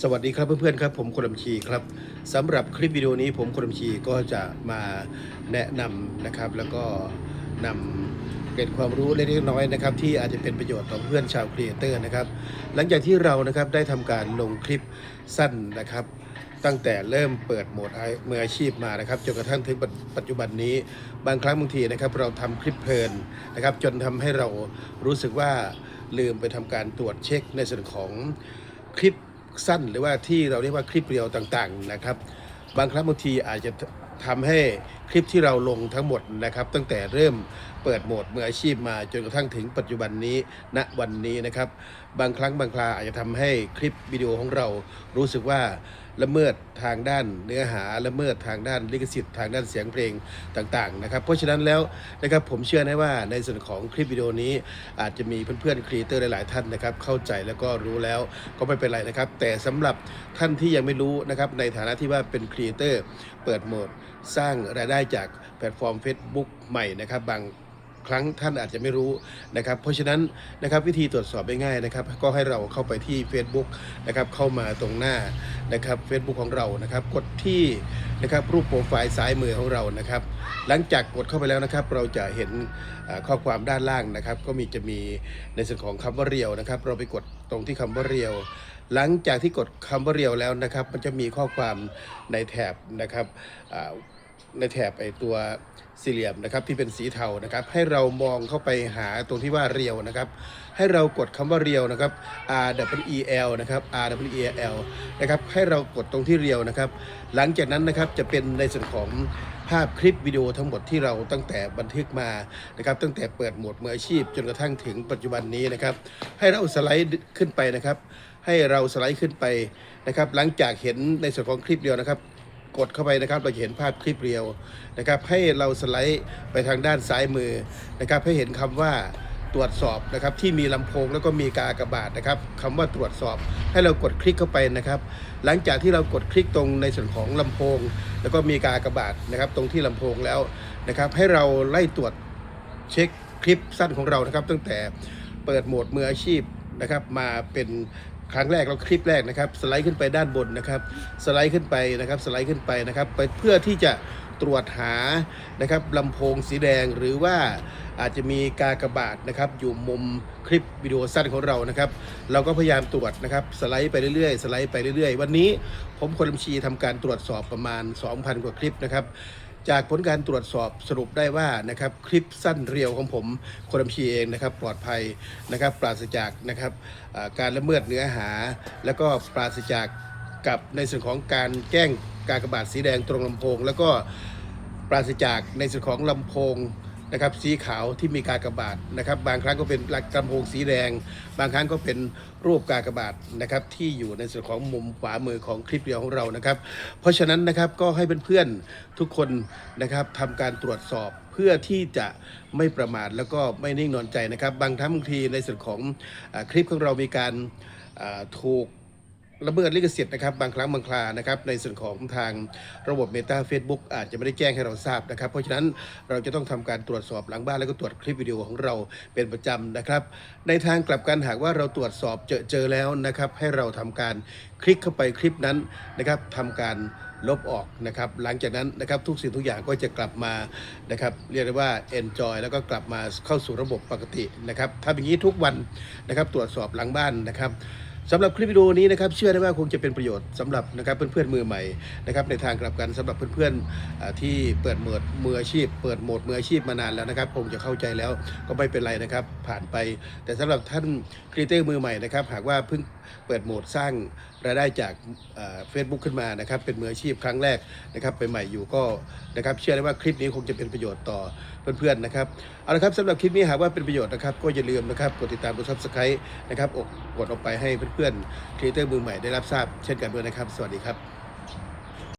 สวัสดีครับเพื่อนๆครับผมคนลำชีครับสำหรับคลิปวิดีโอนี้ผมคนลำชีก็จะมาแนะนำนะครับ แล้วก็นำเกร็ดความรู้เล็กๆน้อยนะครับ ที่อาจจะเป็นประโยชน์ต่อเพื่อนชาวครีเอเตอร์นะครับ หลังจากที่เรานะครับได้ทำการลงคลิปสั้นนะครับ ตั้งแต่เริ่มเปิดโหมดมืออาชีพมานะครับจนกระทั่งถึงปัจจุบันนี้ บางครั้งบางทีนะครับ เราทำคลิปเพลินนะครับ จนทำให้เรารู้สึกว่าลืมไปทำการตรวจเช็คในส่วนของคลิป สั้นหรือว่าที่เราเรียกว่าคลิปเรียวต่างๆนะครับ บางครั้งบางทีอาจจะทำให้ คลิปที่เราลงทั้งหมดนะครับ ตั้งแต่เริ่มเปิดโหมดมืออาชีพมาจนกระทั่งถึงปัจจุบันนี้ณวันนี้นะครับ บางครั้งบางคราอาจจะทำให้คลิปวิดีโอของเรารู้สึกว่าละเมิดทางด้านเนื้อหาละเมิดทางด้านลิขสิทธิ์ทางด้านเสียงเพลงต่างๆนะครับ เพราะฉะนั้นแล้วนะครับผมเชื่อนะว่าในส่วนของคลิปวิดีโอนี้อาจจะมีเพื่อนๆครีเอเตอร์หลายๆท่านนะครับเข้าใจแล้วก็รู้แล้วก็ไม่เป็นไรนะครับ แต่สำหรับท่านที่ยังไม่รู้นะครับในฐานะที่ว่าเป็นครีเอเตอร์เปิดโหมดสร้างรายได้จากแพลตฟอร์ม Facebook ใหม่นะครับ บางครั้งท่านอาจจะไม่รู้นะครับ เพราะฉะนั้นนะครับวิธีตรวจสอบง่ายๆนะครับ ก็ให้เราเข้าไปที่ Facebook นะครับเข้ามาตรงหน้านะครับ Facebook ของเรานะครับ กดที่นะครับรูปโปรไฟล์ซ้ายมือของเรานะครับ หลังจากกดเข้าไปแล้วนะครับ เราจะเห็นข้อความด้านล่างนะครับ ก็มีจะมีในส่วนของคำว่าเรียวนะครับ เราไปกดตรงที่คำว่าเรียว หลังจากที่กดคำว่าเรียวแล้วนะครับ มันจะมีข้อความในแถบนะครับ ในแถบไอตัวสี่เหลี่ยมนะครับที่เป็นสีเทานะครับ ให้เรามองเข้าไปหาตรงที่ว่าเรียวนะครับ ให้เรากดคำว่าเรียวนะครับ R W E L นะครับ R W E L นะครับให้เรากดตรงที่เรียวนะครับ หลังจากนั้นนะครับจะเป็นในส่วนของภาพคลิปวิดีโอทั้งหมดที่เราตั้งแต่บันทึกมานะครับ ตั้งแต่เปิดโหมดมืออาชีพ จนกระทั่งถึงปัจจุบันนี้นะครับ ให้เราสไลด์ขึ้นไปนะครับ ให้เราสไลด์ขึ้นไปนะครับ หลังจากเห็นในส่วนของคลิปเดียวนะครับ กดเข้าไปนะครับ เราจะเห็นภาพคลิปเรียวนะครับ ให้เราสไลด์ไปทางด้านซ้ายมือนะครับ ให้เห็นคำว่าตรวจสอบนะครับที่มีลำโพงแล้วก็มีกากระบาทนะครับคำว่าตรวจสอบให้เรากดคลิกเข้าไปนะครับ หลังจากที่เรากดคลิกตรงในส่วนของลำโพง แล้วก็มีกากระบาทนะครับ ตรงที่ลำโพงแล้วนะครับ ให้เราไล่ตรวจเช็คคลิปสั้นของเรานะครับ ตั้งแต่เปิดโหมดมืออาชีพนะครับ มาเป็น ครั้งแรกแล้วคลิปแรกนะครับ สไลด์ขึ้นไปด้านบนนะครับ สไลด์ขึ้นไปนะครับ สไลด์ขึ้นไปนะครับ ไปเพื่อที่จะตรวจหานะครับลำโพงสีแดงหรือว่าอาจจะมีกากบาทนะครับ อยู่มุมคลิปวิดีโอสั้นของเรานะครับ เราก็พยายามตรวจนะครับสไลด์ไปเรื่อยๆ สไลด์ไปเรื่อยๆ วันนี้ผมคนลำชีทำการตรวจสอบประมาณ 2,000 กว่าคลิปนะครับ จากผลการตรวจสอบสรุปได้ว่านะครับคลิปสั้นเรียวของผมคนลำชีเองนะครับปลอดภัยนะครับปราศจากนะครับการละเมิดเนื้อหา แล้วก็ปราศจากกับในส่วนของการแจ้งการกระบาดสีแดงตรงลำโพง แล้วก็ปราศจากในส่วนของลำโพง นะครับสีขาวที่มีกากระบาดนะครับ บางครั้งก็เป็นลำโพงสีแดง บางครั้งก็เป็นรูปกากบาทนะครับที่อยู่ในส่วนของมุมขวามือของคลิปเดียวของเรานะครับ เพราะฉะนั้นนะครับก็ให้เพื่อนๆทุกคนนะครับทำการตรวจสอบเพื่อที่จะไม่ประมาทแล้วก็ไม่นิ่งนอนใจนะครับ บางครั้งบางทีในส่วนของอคลิปของเรามีการถูก ละเมิดลิขสิทธิ์นะครับบางครั้งบางครานะครับในส่วนของทางระบบ Meta Facebook อาจจะไม่ได้แจ้งให้เราทราบนะครับ เพราะฉะนั้นเราจะต้องทำการตรวจสอบหลังบ้านแล้วก็ตรวจคลิปวิดีโอของเราเป็นประจำนะครับ ในทางกลับกันหากว่าเราตรวจสอบเจอเจอแล้วนะครับ ให้เราทำการคลิกเข้าไปคลิปนั้นนะครับทำการลบออกนะครับ หลังจากนั้นนะครับทุกสิ่งทุกอย่างก็จะกลับมานะครับเรียกได้ว่า enjoy แล้วก็กลับมาเข้าสู่ระบบปกตินะครับทำอย่างนี้ทุกวันนะครับตรวจสอบหลังบ้านนะครับ สำหรับคลิปวิดีโอนี้นะครับเชื่อได้ว่าคงจะเป็นประโยชน์สำหรับนะครับเพื่อนๆมือใหม่นะครับในทางกลับกันสำหรับเพื่อนๆอ่าที่เปิดโหมดมืออาชีพ เปิดโหมดมืออาชีพมานานแล้วนะครับ คงจะเข้าใจแล้วก็ไม่เป็นไรนะครับผ่านไป แต่สำหรับท่านครีเตอร์มือใหม่นะครับหากว่าเพิ่งเปิดโหมดสร้าง รายได้จากเฟซบุ๊กขึ้นมานะครับเป็นมืออาชีพครั้งแรกนะครับไปใหม่อยู่ก็นะครับเชื่อได้ว่าคลิปนี้คงจะเป็นประโยชน์ต่อเพื่อนๆนะครับเอาละครับสำหรับคลิปนี้หากว่าเป็นประโยชน์นะครับก็อย่าลืมนะครับกดติดตามกดซับสไครต์นะครับกกดออกไปให้เพื่อนๆครีเอเตอร์มือใหม่ได้รับทราบเช่นกันด้วยนะครับ สวัสดีครับ